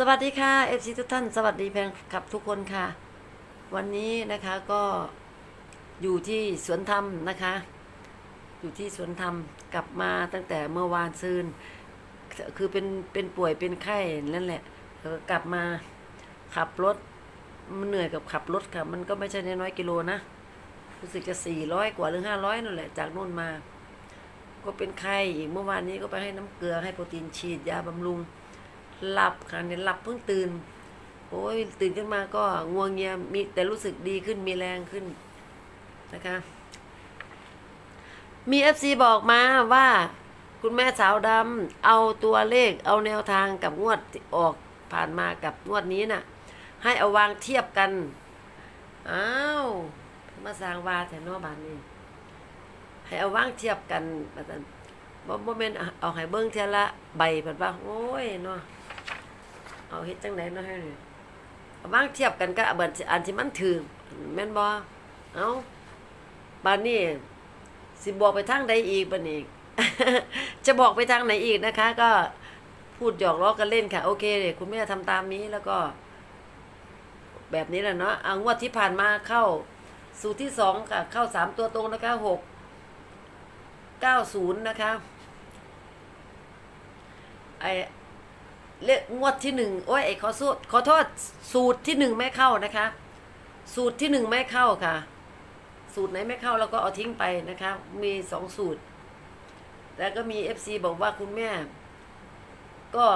สวัสดีค่ะเอฟซีทุกท่าน สวัสดีแฟนคลับทุกคนค่ะ วันนี้นะคะก็อยู่ที่สวนธรรมนะคะ อยู่ที่สวนธรรมกลับมาตั้งแต่เมื่อวานซืน คือเป็นเป็นป่วยเป็นไข้นั่นแหละแล้วก็กลับมาขับรถมันเหนื่อยกับขับรถค่ะ มันก็ไม่ใช่น้อยกิโลนะรู้สึกจะสี่ร้อยกว่าหรือห้าร้อยนั่นแหละจากนู่นมา ก็เป็นไข้อีกเมื่อวานนี้ก็ไปให้น้ำเกลือให้โปรตีนฉีดยาบำรุง หลับค่ะเนี่ยหลับเพิ่งตื่น โอ้ยตื่นขึ้นมาก็ง่วงเงียมีแต่รู้สึกดีขึ้นมีแรงขึ้นนะคะ มีเอฟซีบอกมาว่า คุณแม่สาวดำเอาตัวเลขเอาแนวทางกับงวดออกผ่านมากับงวดนี้น่ะ ให้เอาวางเทียบกัน อ้าวมาสร้างวาแต่นอบานนี้ให้เอาวางเทียบกันแบบนั้นบ่บ่แม่นเอาให้เบิ่งเทียละใบเพิ่นว่า โอ้ยเนาะ เอาเฮ็ดจังไดเนาะให้นี่เอาวางเทียบกันก็เบิดอันที่มันถือแม่นบ่เอาบัดนี้สิบอกไปทางใดอีกบัดนี้จะบอกไปทางไหนอีกนะคะ ก็พูดหยอกล้อกันเล่นค่ะ โอเคเดี๋ยคุณแม่ทำตามนี้แล้วก็ แบบนี้แหละเนาะเอางวดที่ผ่านมาเข้า สูตรที่สองค่ะ เข้าสามตัวตรงนะคะหกเก้าศูนย์นะคะไอ เลขงวดที่หนึ่งโอ้ยไอ้ขอโทษขอโทษสูตรที่หนึ่งไม่เข้านะคะ สูตรที่หนึ่งไม่เข้าค่ะ สูตรไหนไม่เข้าเราก็เอาทิ้งไปนะคะ มีสองสูตร แล้วก็มีเอฟซีบอกว่าคุณแม่ ก็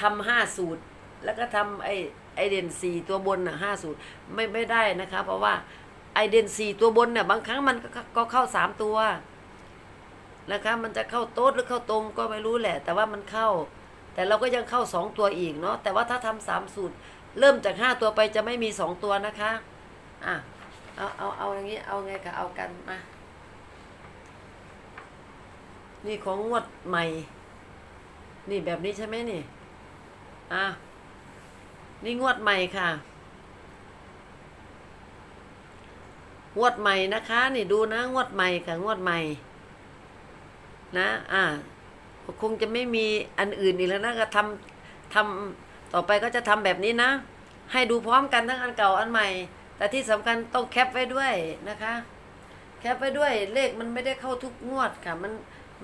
ทำห้าสูตร แล้วก็ทำไอไอเดนสีตัวบนน่ะห้าสูตรไม่ไม่ได้นะคะ เพราะว่าไอเดนสีตัวบนเนี่ยบางครั้งมันก็ก็เข้าสามตัวนะคะ มันจะเข้าโต๊ดหรือเข้าตรงก็ไม่รู้แหละ แต่ว่ามันเข้า แต่เราก็ยังเข้าสองตัวอีกเนาะแต่ว่าถ้าทำสามสูตร เริ่มจากห้าตัวไปจะไม่มีสองตัวนะคะอะเอาเอาเอาอย่างนี้เอาไงคะเอากันมานี่ของงวดใหม่ นี่แบบนี้ใช่ไหมนี่อะนี่งวดใหม่ค่ะงวดใหม่นะคะ นี่ดูนะงวดใหม่ค่ะงวดใหม่ นะ อ่า คงจะไม่มีอันอื่นอีกแล้วนะก็ทำทำต่อไปก็จะทำแบบนี้นะ ให้ดูพร้อมกันทั้งอันเก่าอันใหม่ แต่ที่สำคัญต้องแคปไว้ด้วยนะคะ แคปไว้ด้วยเลขมันไม่ได้เข้าทุกงวดค่ะ มัน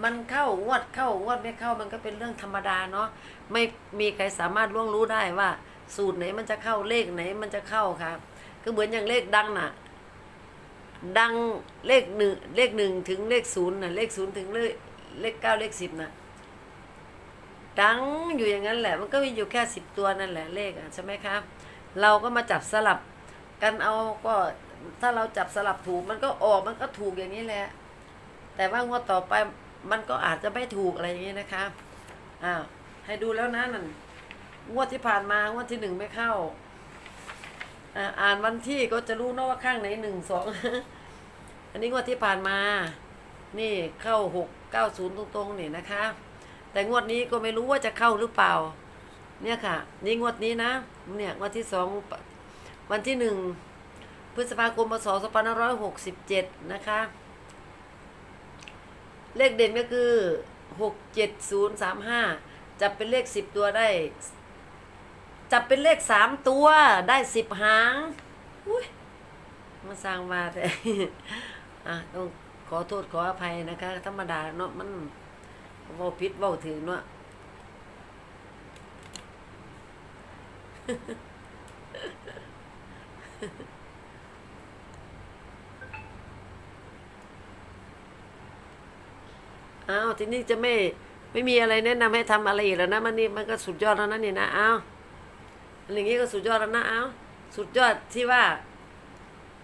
มันเข้างวดเข้างวดไม่เข้ามันก็เป็นเรื่องธรรมดาเนาะไม่มีใครสามารถล่วงรู้ได้ว่า สูตรไหนมันจะเข้าเลขไหนมันจะเข้าค่ะก็เหมือนอย่างเลขดังน่ะดังเลขหนึ่งเลขหนึ่งถึงเลขศูนย์น่ะเลขศูนย์ถึงเลขเลขเก้าเลขสิบน่ะ ดังอยู่อย่างนั้นแหละ มันก็มีอยู่แค่สิบตัวนั่นแหละเลขอะใช่ไหมครับ เราก็มาจับสลับกันเอาก็ถ้าเราจับสลับถูกมันก็ออกมันก็ถูกอย่างนี้แหละ แต่ว่างวดต่อไปมันก็อาจจะไม่ถูกอะไรอย่างนี้นะคะอ้าวให้ดูแล้วนะนั่นงวดที่ผ่านมางวดที่หนึ่งไม่เข้าอ่าอ่านวันที่ก็จะรู้เนอะว่าข้างไหนหนึ่งสองอันนี้งวดที่ผ่านมา นี่เข้าหกเก้าศูนย์ตรงๆนี่นะคะ แต่งวดนี้ก็ไม่รู้ว่าจะเข้าหรือเปล่า เนี่ยค่ะ นี่งวดนี้นะ เนี่ยงวดที่สองวันที่หนึ่งพฤษภาคมพศสองพันห้าร้อยหกสิบเจ็ดนะคะ เลขเด่นก็คือหกเจ็ดศูนย์สามห้าจับเป็นเลขสิบตัวได้ จับเป็นเลขสามตัวได้สิบหางอุ้ยมาสร้างมาแต่อะต้องขอโทษขออภัยนะคะ ธรรมดาเนาะมัน เว้าพิษเว้าถึงเนาะอ้าวทีนี้จะไม่ไม่มีอะไรแนะนำให้ทำอะไรอีกแล้วนะมันนี่มันก็สุดยอดแล้วนะนี่นะอ้าวอันอย่างงี้ก็สุดยอดแล้วนะอ้าวสุดยอดที่ว่า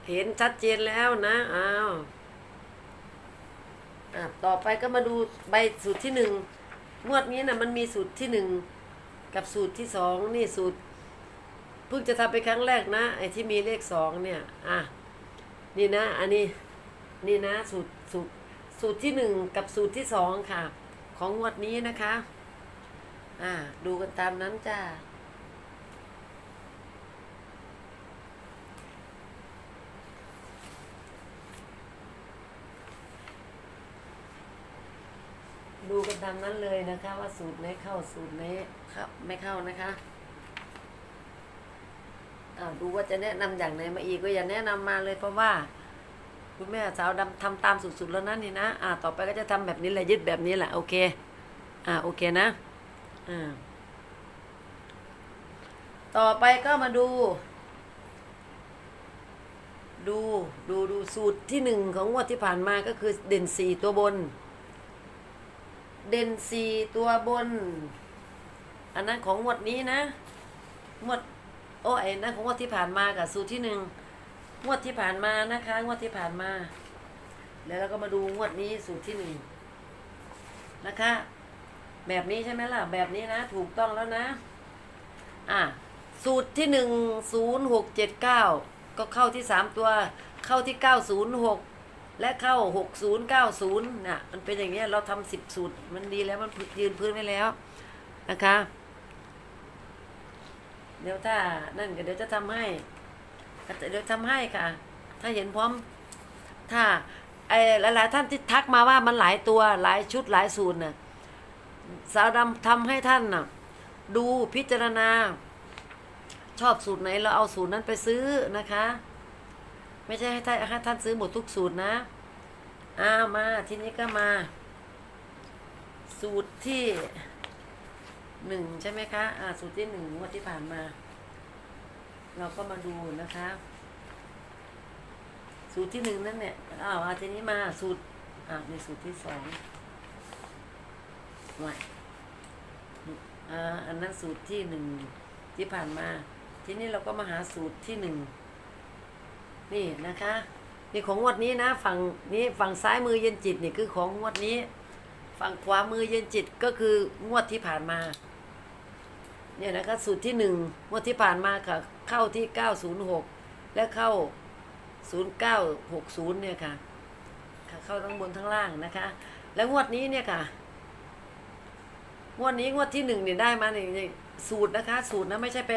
เห็นชัดเจนแล้วนะอ้าว อะต่อไปก็มาดูใบสูตรที่หนึ่งงวดนี้นะมันมีสูตรที่หนึ่งกับสูตรที่สองนี่สูตรเพิ่งจะทำไปครั้งแรกนะไอ้ที่มีเลขสองเนี่ย อะ นี่นะ อันนี้ นี่นะ สูตรสูตรสูตรที่หนึ่งกับสูตรที่สองค่ะ ของงวดนี้นะคะ อ่า ดูกันตามนั้นจ้า ดูกันตามนั้นเลยนะคะ ว่าสูตรไหนเข้าสูตรไหนครับ ไม่เข้านะคะอ่าดูว่าจะแนะนำอย่างไหนมาอีกก็อย่าแนะนำมาเลยเพราะว่า คุณแม่สาวดำทำตามสุดๆแล้วนะนี่นะอ่าต่อไปก็จะทำแบบนี้แหละยึดแบบนี้แหละโอเค อ่าโอเคนะอ่าต่อไปก็มาดู ดูดูดูสูตรที่หนึ่งของงวดที่ผ่านมาก็คือเด่นสี่ตัวบน เด่นสี่ตัวบน อันนั้นของงวดนี้นะงวด โอ้ไอ้นั่นของงวดที่ผ่านมากับสูตรที่หนึ่งงวดที่ผ่านมานะคะงวดที่ผ่านมา แล้วเราก็มาดูงวดนี้สูตรที่หนึ่งนะคะ แบบนี้ใช่ไหมล่ะ แบบนี้นะ ถูกต้องแล้วนะ อะสูตรที่หนึ่งศูนย์หกเจ็ดเก้าก็เข้าที่สามตัว เข้าที่เก้าศูนย์หก และเข้าหกศูนย์เก้าศูนย์น่ะมันเป็นอย่างเงี้ยเราทำสิบสูตร มันดีแล้วมันยืนพื้นไว้แล้วนะคะ เดี๋ยวถ้านั่นก็เดี๋ยวจะทำให้เดี๋ยวทำให้ค่ะ ถ้าเห็นพร้อม ถ้าไอ้หลาย ๆ ท่านที่ทักมาว่ามันหลายตัวหลายชุดหลายสูตรน่ะสาวดำทำให้ท่านน่ะ ดูพิจารณา ชอบสูตรไหนเราเอาสูตรนั้นไปซื้อนะคะ ไม่ใช่ให้ท่านให้ท่านซื้อหมดทุกสูตรนะอ้ามาทีนี้ก็มา สูตรที่หนึ่งใช่ไหมคะ อ่า สูตรที่หนึ่งงวดที่ผ่านมา เราก็มาดูนะคะ สูตรที่หนึ่งนั่นเนี่ยอ้าวอาทีนี้มาสูตรอ่าในสูตรที่สองไว้อ่าอันนั้นสูตรที่หนึ่งที่ผ่านมา ทีนี้เราก็มาหาสูตรที่หนึ่ง นี่นะคะ นี่ของงวดนี้นะฝั่งนี้ฝั่งซ้ายมือเย็นจิตนี่คือของงวดนี้ ฝั่งขวามือเย็นจิตก็คืองวดที่ผ่านมาเนี่ยนะคะสูตรที่หนึ่งงวดที่ผ่านมาค่ะ เข้าที่เก้าศูนย์หกและเข้าศูนย์เก้าหกศูนย์เนี่ยค่ะค่ะ เข้าทั้งบนทั้งล่างนะคะ แล้วงวดนี้เนี่ยค่ะงวดนี้งวดที่หนึ่งเนี่ยได้มาเนี่ยสูตรนะคะ สูตรนะไม่ใช่ไป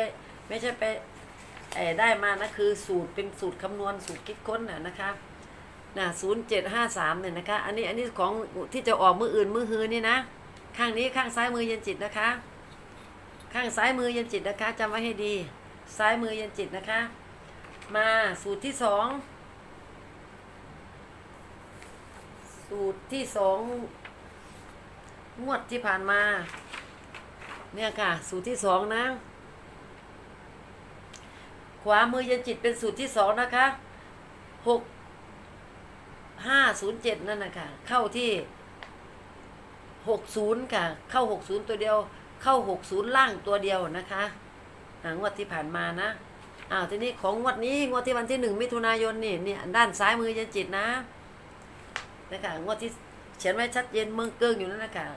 ไม่ใช่ไป ได้มานะคือสูตรเป็นสูตรคำนวณสูตรคิดค้นน่ะนะคะนะศูนย์เจ็ดห้าสามเนี่ยนะคะ อันนี้อันนี้ของที่จะออกมืออื่นมือฮือนี่นะ ข้างนี้ข้างซ้ายมือเย็นจิตนะคะ ข้างซ้ายมือเย็นจิตนะคะจำไว้ให้ดี ซ้ายมือเย็นจิตนะคะ มาสูตรที่สองสูตรที่สองงวดที่ผ่านมา เนี่ยค่ะ สูตรที่สองนะ วามือเย็นจิตเป็นสูตรที่สองนะคะหกห้าศูนย์เจ็ดนั่นนะคะเข้าที่หกศูนย์ค่ะ เข้าหกศูนย์ตัวเดียว เข้าหกศูนย์ล่างตัวเดียวนะคะอ่างวดที่ผ่านมานะอ้าวทีนี้ของงวดนี้งวดที่วันที่หนึ่งมิถุนายนนี่เนี่ยด้านซ้ายมือเย็นจิตนะนะคะงวดที่เขียนไว้ชัดเจนเมืองเกิงอยู่นั่นนะคะ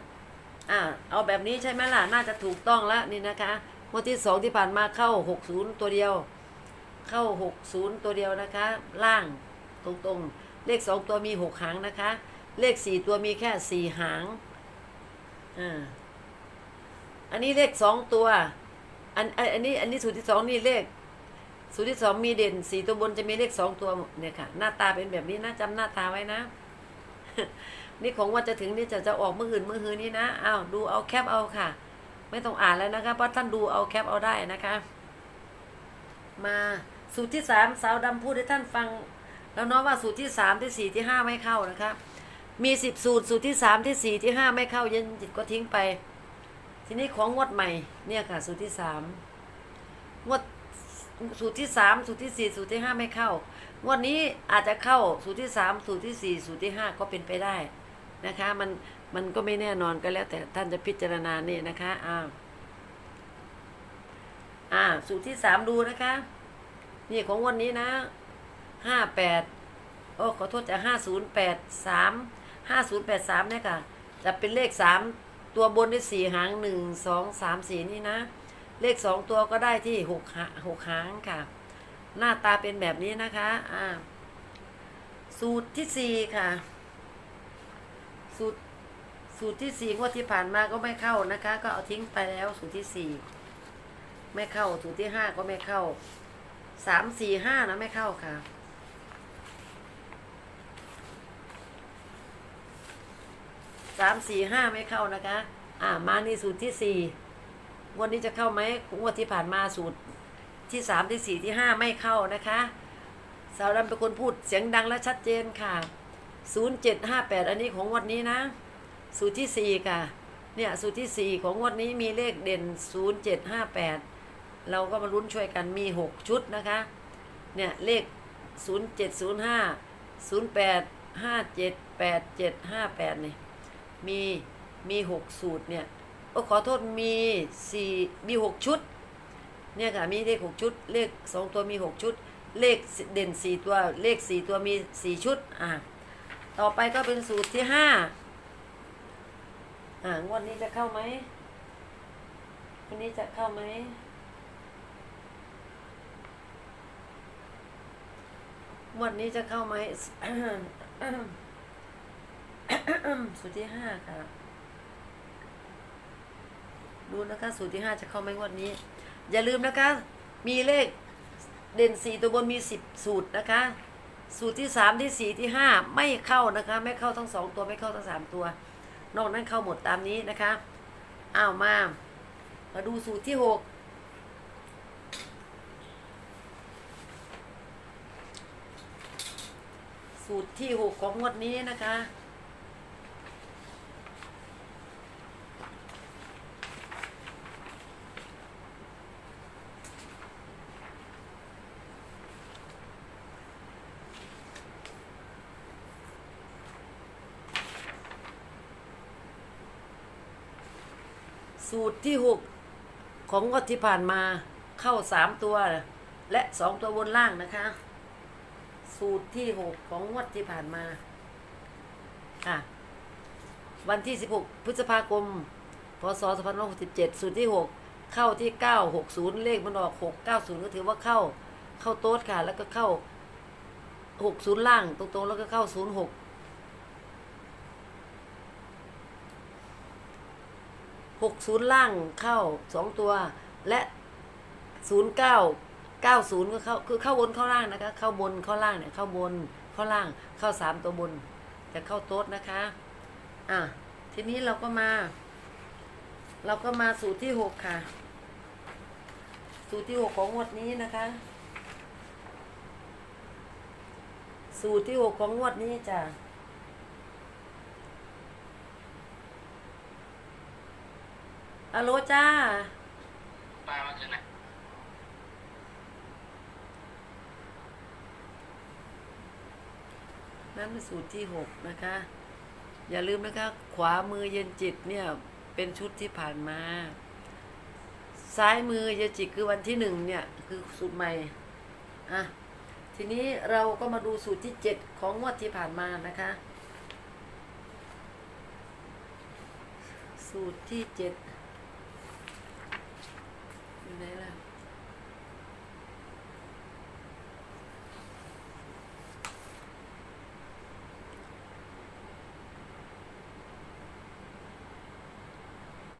อ่าเอาแบบนี้ใช่ไหมล่ะน่าจะถูกต้องแล้วนี่นะคะงวดที่สองที่ผ่านมาเข้าหกศูนย์ตัวเดียว เข้าหกศูนย์ตัวเดียวนะคะ ล่างตรงๆ เลขสองตัวมีหกหางนะคะ เลขสี่ตัวมีแค่สี่หางอ่าอันนี้เลขสองตัว อันอันนี้อันนี้สูตรที่สองนี่เลขสูตรที่สองมีเด่นสี่ตัวบนจะมีเลขสองตัวเนี่ยค่ะ หน้าตาเป็นแบบนี้นะจำหน้าตาไว้นะ นี่ของวันจะถึงนี่จะจะออกเมื่ออื่นมือหืนนี่นะอ้าวดูเอาแคปเอาค่ะ ไม่ต้องอ่านแล้วนะคะเพราะท่านดูเอาแคปเอาได้นะคะมา สูตรที่สามสาวดำพูดให้ท่านฟัง แล้วเนาะว่าสูตรที่สามที่สี่ที่ห้าไม่เข้านะคะมีสิบสูตรสูตรที่สามที่สี่ที่ห้าไม่เข้าเย็นจิตก็ทิ้งไป ทีนี้ของงวดใหม่เนี่ยค่ะ สูตรที่สามงวดสูตรที่สามสูตรที่สี่สูตรที่ห้าไม่เข้างวดนี้อาจจะเข้าสูตรที่สามสูตรที่สี่สูตรที่ห้าก็เป็นไปได้นะคะ มันมันก็ไม่แน่นอนก็แล้ว แต่ท่านจะพิจารณานี่นะคะอ้าอ่า สูตรที่สามดูนะคะ นี่ของวันนี้นะห้าแปดโอ้ขอโทษจะห้าศูนย์แปดสามห้าศูนย์แปดสามเนี่ยค่ะ จะเป็นเลขสามตัวบนได้สี่หางหนึ่งสองสามสี่นี่นะ เลขสองตัวก็ได้ที่หกหหกหางค่ะ หน้าตาเป็นแบบนี้นะคะอ่าสูตรที่สี่ค่ะ สูตรสูตรที่สี่งวดที่ผ่านมาก็ไม่เข้านะคะ ก็เอาทิ้งไปแล้วสูตรที่สี่ไม่เข้าสูตรที่ห้าก็ไม่เข้า สามสี่ห้านะไม่เข้าค่ะ สามสี่ห้าไม่เข้านะคะ อ่ามานี่สูตรที่สี่งวดนี้จะเข้าไหมงวดที่ผ่านมาสูตรที่สามที่สี่ที่ห้าไม่เข้านะคะ สาวดำเป็นคนพูดเสียงดังและชัดเจนค่ะศูนย์เจ็ดห้าแปดอันนี้ของงวันนี้นะ สูตรที่สี่ค่ะ เนี่ยสูตรที่สี่ของงวันนี้มีเลขเด่นศูนย์เจ็ดห้าแปด เราก็มาลุ้นช่วยกันมีหกชุดนะคะ เนี่ยเลขศูนย์เจ็ดศูนย์ห้าศูนย์แปดห้าเจ็ดแปดเจ็ดห้าแปดนี่ยมีมีหกสูตรเนี่ยโอ้ขอโทษมีสี่มีหกชุด เนี่ยค่ะ มีเลขหกชุด เลขสองตัวมีหกชุด เลขเด่นสี่ตัวเลขสี่ตัวมีสี่ชุด อ่าต่อไปก็เป็นสูตรที่ห้าอ่างวดนี้จะเข้าไหมวันนี้จะเข้าไหม วดนี้จะเข้าไหมสูตรที่ห้าค่ะ ดูนะคะ สูตรที่ห้าจะเข้าไหมงวดนี้ อย่าลืมนะคะ มีเลขเด่นสี่ตัวบนมีสิบสูตรนะคะ สูตรที่สามที่สี่ที่ห้าไม่เข้านะคะ ไม่เข้าทั้งสองตัวไม่เข้าทั้งสามตัวนอกนั้นเข้าหมดตามนี้นะคะอ้าวมา มาดูสูตรที่หก สูตรที่หกของงวดนี้นะคะ สูตรที่หกของงวดที่ผ่านมาเข้าสามตัว และสองตัวบนล่างนะคะ สูตรที่หกของงวดที่ผ่านมา ค่ะ วันที่สิบหกพฤษภาคม พศสองพันหกสิบเจ็ดสูตรที่หกเข้าที่เก้าหกศูนย์เลขมันออกหกเก้าศูนย์ก็ถือว่าเข้า เข้าโต๊ดค่ะ แล้วก็เข้าหกศูนย์ล่างตรงๆ แล้วก็เข้าศูนย์หกหกศูนย์ล่างเข้าสองตัวและศูนย์เก้า เก้าศูนย์ก็เข้าคือเข้าบนเข้าล่างนะคะ เข้าบนเข้าล่างเนี่ยเข้าบนเข้าล่าง เข้าสามตัวบนจะเข้าโต๊ดนะคะ อะทีนี้เราก็มา เราก็มาสูตรที่หกค่ะ สูตรที่หกของงวดนี้นะคะ สูตรที่หกของงวดนี้จ้ะอโลจ้าปลามาคืนไหน นั่นสูตรที่หกนะคะ อย่าลืมนะคะ ขวามือเย็นจิตเนี่ย เป็นชุดที่ผ่านมา ซ้ายมือเย็นจิตคือวันที่หนึ่งเนี่ย คือสูตรใหม่อะทีนี้เราก็มาดูสูตรที่เจ็ดของงวดที่ผ่านมานะคะ สูตรที่เจ็ดอยู่ไหนล่ะ